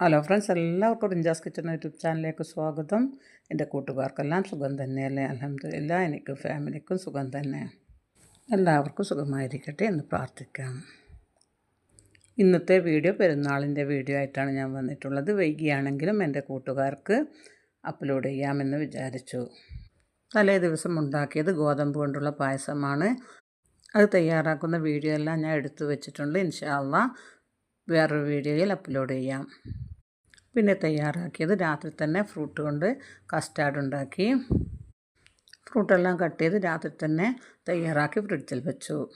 Hello friends എല്ലാവർക്കും റിഞ്ചാസ് kitchen YouTube ചാനലിലേക്ക് സ്വാഗതം. എന്റെ കൂട്ടുകാർക്കെല്ലാം സുഖം തന്നെയല്ലേ? അലഹമില്ല എനിക്ക് ഫാമിലിക്കും സുഖം തന്നെ. എല്ലാവർക്കും സുഖമായിരിക്കട്ടെ എന്ന് പ്രാർത്ഥിക്കാം. ഇന്നത്തെ വീഡിയോ പെരുന്നാളിന്റെ വീഡിയോ ആയിട്ടാണ് ഞാൻ വന്നിട്ടുള്ളത്. വൈകിയാണെങ്കിലും എന്റെ കൂട്ടുകാർക്ക് അപ്ലോഡ് ചെയ്യാമെന്ന് വിചാരിച്ചു. തലേ ദിവസം ഉണ്ടാക്കിയത് ഗോതമ്പ് കൊണ്ടുള്ള പായസമാണ്. അത് തയ്യാറാക്കുന്ന വീഡിയോ എല്ലാം ഞാൻ എടുത്തു വെച്ചിട്ടുണ്ട്. ഇൻഷാല്ല വേറൊരു വീഡിയോയിൽ അപ്ലോഡ് ചെയ്യാം. പിന്നെ തയ്യാറാക്കിയത് രാത്രി തന്നെ ഫ്രൂട്ട് കൊണ്ട് കസ്റ്റാർഡ് ഉണ്ടാക്കി. ഫ്രൂട്ടെല്ലാം കട്ട് ചെയ്ത് രാത്രി തന്നെ തയ്യാറാക്കി ഫ്രിഡ്ജിൽ വെച്ചു.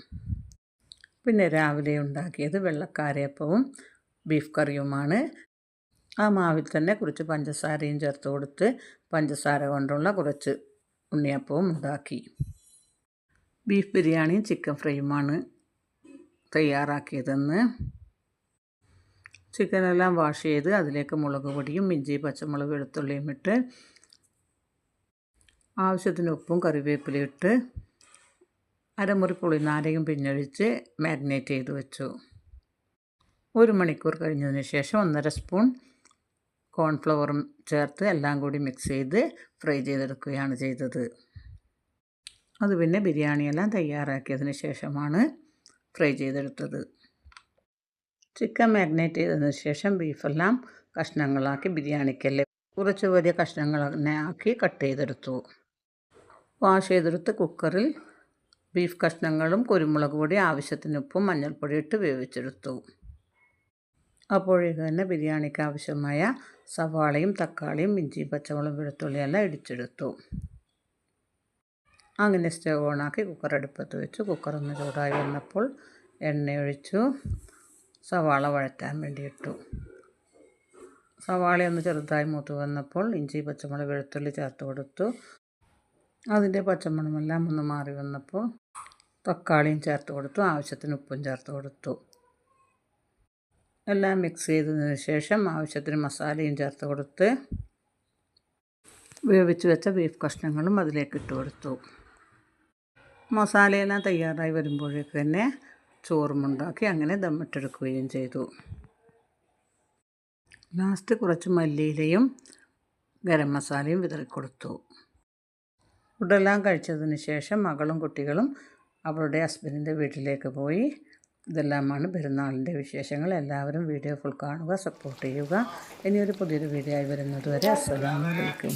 പിന്നെ രാവിലെ ഉണ്ടാക്കിയത് വെള്ളക്കാരയപ്പവും ബീഫ് കറിയുമാണ്. ആ മാവിൽ തന്നെ കുറച്ച് പഞ്ചസാരയും ചേർത്ത് കൊടുത്ത് പഞ്ചസാര കൊണ്ടുള്ള കുറച്ച് ഉണ്ണിയപ്പവും ഉണ്ടാക്കി. ബീഫ് ബിരിയാണിയും ചിക്കൻ ഫ്രൈയുമാണ് തയ്യാറാക്കിയതെന്ന്. ചിക്കനെല്ലാം വാഷ് ചെയ്ത് അതിലേക്ക് മുളക് പൊടിയും ഇഞ്ചി പച്ചമുളക് വെളുത്തുള്ളിയും ഇട്ട് ആവശ്യത്തിന് ഉപ്പും കറിവേപ്പിലയും ഇട്ട് അരമുറി പുളിനാരയും പിഞ്ഞൊഴിച്ച് മാരിനേറ്റ് ചെയ്ത് വെച്ചു. ഒരു മണിക്കൂർ കഴിഞ്ഞതിന് ശേഷം ഒന്നര സ്പൂൺ കോൺഫ്ലവറും ചേർത്ത് എല്ലാം കൂടി മിക്സ് ചെയ്ത് ഫ്രൈ ചെയ്തെടുക്കുകയാണ് ചെയ്തത്. അത് പിന്നെ ബിരിയാണിയെല്ലാം തയ്യാറാക്കിയതിന് ശേഷമാണ് ഫ്രൈ ചെയ്തെടുത്തത്. ചിക്കൻ മാരിനേറ്റ് ചെയ്തതിന് ശേഷം ബീഫെല്ലാം കഷ്ണങ്ങളാക്കി ബിരിയാണിക്കല്ലേ. കുറച്ച് വലിയ കഷ്ണങ്ങൾ തന്നെ ആക്കി കട്ട് ചെയ്തെടുത്തു. വാഷ് ചെയ്തെടുത്ത് കുക്കറിൽ ബീഫ് കഷ്ണങ്ങളും കുരുമുളക് പൊടി ആവശ്യത്തിന് ഉപ്പും മഞ്ഞൾപ്പൊടി ഇട്ട് വേവിച്ചെടുത്തു. അപ്പോഴേക്ക് തന്നെ ബിരിയാണിക്ക് ആവശ്യമായ സവാളയും തക്കാളിയും ഇഞ്ചി പച്ചമുളകും വെളുത്തുള്ളിയെല്ലാം ഇടിച്ചെടുത്തു. അങ്ങനെ സ്റ്റവ് ഓണാക്കി കുക്കർ അടുപ്പത്ത് വെച്ചു. കുക്കറൊന്ന് ചൂടായി വന്നപ്പോൾ എണ്ണ ഒഴിച്ചു. സവാള വഴറ്റാൻ വേണ്ടി ഇട്ടു സവാള ഒന്ന് ചെറുതായി മൂത്ത് വന്നപ്പോൾ ഇഞ്ചി പച്ചമുളക് വെളുത്തുള്ളി ചേർത്ത് കൊടുത്തു. അതിന്റെ പച്ചമണമെല്ലാം ഒന്ന് മാറി വന്നപ്പോൾ തക്കാളിയും ചേർത്ത് കൊടുത്തു. ആവശ്യത്തിന് ഉപ്പും ചേർത്ത് കൊടുത്തു. എല്ലാം മിക്സ് ചെയ്തതിന് ശേഷം ആവശ്യത്തിന് മസാലയും ചേർത്ത് കൊടുത്ത് വേവിച്ച് വെച്ച ബീഫ് കഷ്ണങ്ങളും അതിലേക്ക് ഇട്ട് കൊടുത്തു. മസാലയെല്ലാം തയ്യാറായി വരുമ്പോഴേക്ക് തന്നെ ചോറുമുണ്ടാക്കി അങ്ങനെ ദമ്മിട്ടെടുക്കുകയും ചെയ്തു. ലാസ്റ്റ് കുറച്ച് മല്ലിയിലയും ഗരം മസാലയും വിതറിക്കൊടുത്തു. ഫുഡെല്ലാം കഴിച്ചതിന് ശേഷം മകളും കുട്ടികളും അവളുടെ ഹസ്ബൻഡിന്റെ വീട്ടിലേക്ക് പോയി. ഇതെല്ലാമാണ് പെരുന്നാളിന്റെ വിശേഷങ്ങൾ. എല്ലാവരും വീഡിയോ ഫുൾ കാണുക സപ്പോർട്ട് ചെയ്യുക. ഇനിയൊരു പുതിയൊരു വീഡിയോ ആയി വരുന്നത് വരെ അസ്സലാമലൈക്കും